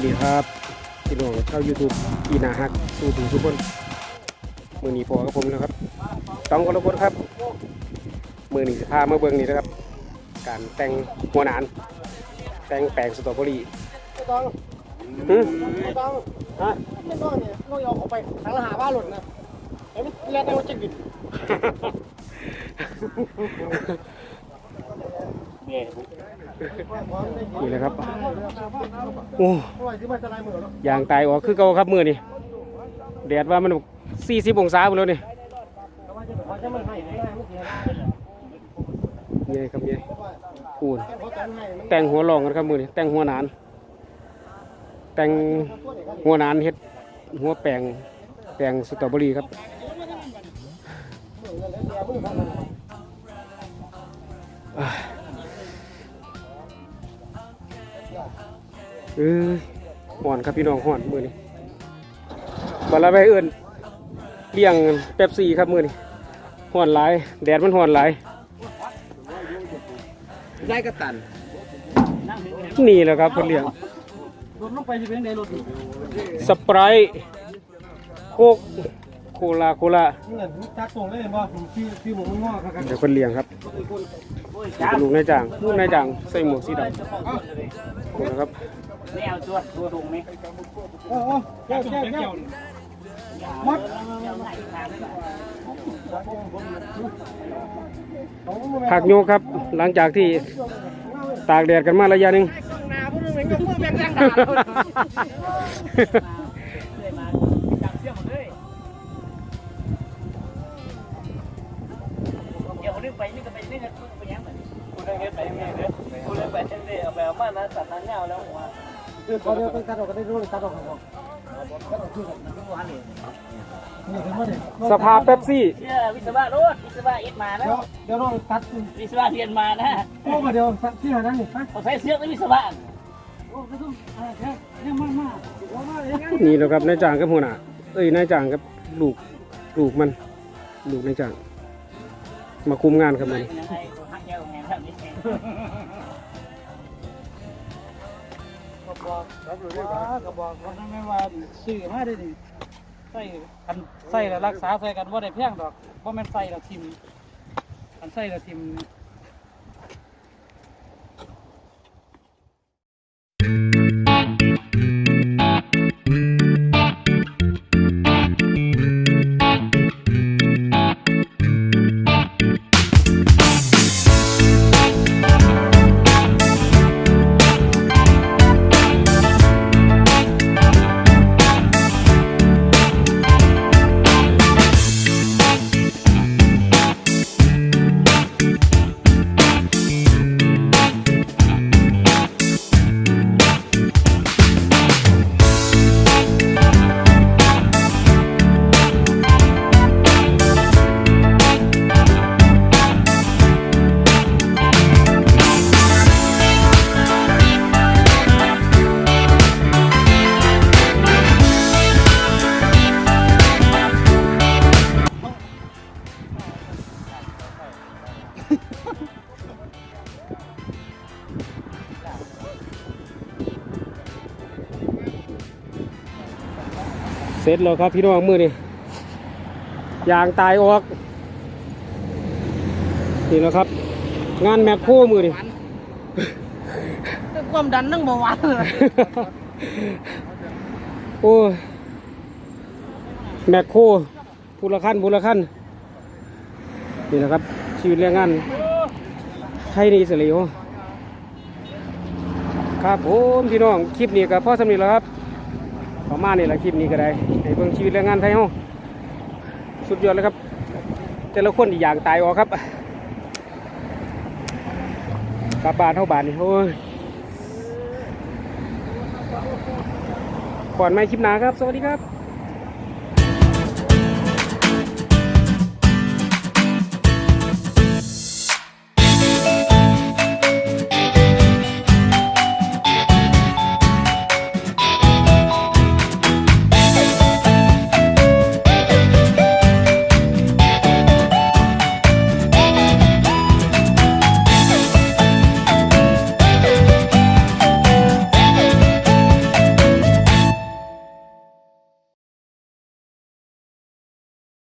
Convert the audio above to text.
วัสดีครับพี่น้องเข้า YouTube อีนาฮักสู้ถึงทุกคนมือนี้พอกับผมแล้วครับต้องกรกฎครับ มือนี้สิพามาเบิ่งนี่นะครับ การแต่งหัวหนาน แต่งแปลงสตรอเบอรี่ไม่ต้องหึไม่ต้องฮะไม่ต้องเนี่ยต้องเอาออกไปทางละหาบ้านหล่นนะเห็นไหมแล้วแต่ว่าจะบิด นี่แหละครับ โอ้ยอเนางตายออกคือเก่าครับมือนี่แดดว่ามัน40องศาหมดแล้วนี่แต่ว่าจะขอจะมันให้ไม่ได้ไม่เสียครับเย้คูณแค่ขอการให้มันแต่งหัวรองกันครับมือนี่แต่งหัวหนาน แต่งหัวหนานเฮ็ดหัวแปลงแปลงสตรอเบอรี่ครับ เอ้ยห่อนครับพี่น้องห่อนมือนี่บาลาไปเอื่นเลี้ยงเป๊ปซี่ครับมือนี่ห่อนหลายแดดมันห่อนหลายได้กระตันนี่แหละครับเพิ่นเลี้ยงรถลงไปจะเป็นไงรถนี่สไปรท์โคก โคลาโคลานี่เงินทักส่งเลยเห็นป่ะพี่พี่หมูมันงอกครับเดี๋ยวเพิ่นเลี้ยงครับลูกนายจ้างลูกนายจ้างใส่หมวกสีดำนี่นะครับไม่เอาตัวตัวตรงไหมโอ้โหแก้วแก้วแก้วมัดผักโยกครับ หลังจากที่ตากแดดกันมาระยะหนึง นนึงไปนี่ก็ไปนี่ก็ไปยังเหมือนคนนึงไปยังไงเนี่ยคนนึงไปยังไงเอาไปเอามานะสัตว์นั้นเงาแล้วหัวพอเดียวไปตัดออกก็ได้รู้เลยตัดออกครันี่ถึงสภาเป๊ปซี่เชื่อวิศวะรถวิศวะเอ็ดมานะเดี๋ยวเดี๋ยวเราตัดวิศวะเรียนมานะโอ้มาเดี๋ยวที่หานั่นนี่เขาใส่เสื้อวิศวะโอ้ไม่แค่ยังมากมากเดี๋ยวมาเลยงั้นนี่แหละครับนายจ้างกับหัวหน้าเอ้ยนายจ้างกับลูกลูกมัน ลูกนายจ้าง มาคุมงานครับมันกเงาแหงแบบนี้กระบอกกระบอกมันไม่ว่าซื้อมาได้ดิใส่กันใส่แล้วรักษาใส่กันว่าได้เพียงดอกเพราะมันใส่แล้วทิมกันใส่แล้วทิม ร็จแล้วครับพี่น้องมือนี่ยางตายออกนี่แหล้วครับ งานแมคโครมือนี่ความดันนั่งเบาหวานเลยโอ้ยแมคโครพูละขั้นพูละขั้นนี่แหละครับ ชีวิตแรงงานไทยในอิสราเอลครับผมพี่น้อง คลิปนี้ก็พ่อสำนีแล้วครับ ประมาณนี้แหละคลิปนี้ก็ได้ให้เบิ่งชีวิตแรงงานไทยเฮาสุดยอดเลยครับ แต่ละคนอีกอย่างตายออกครับกลับบานเท่าบานนี่โอ้ยก่อนไม่คลิปหนาครับ สวัสดีครับ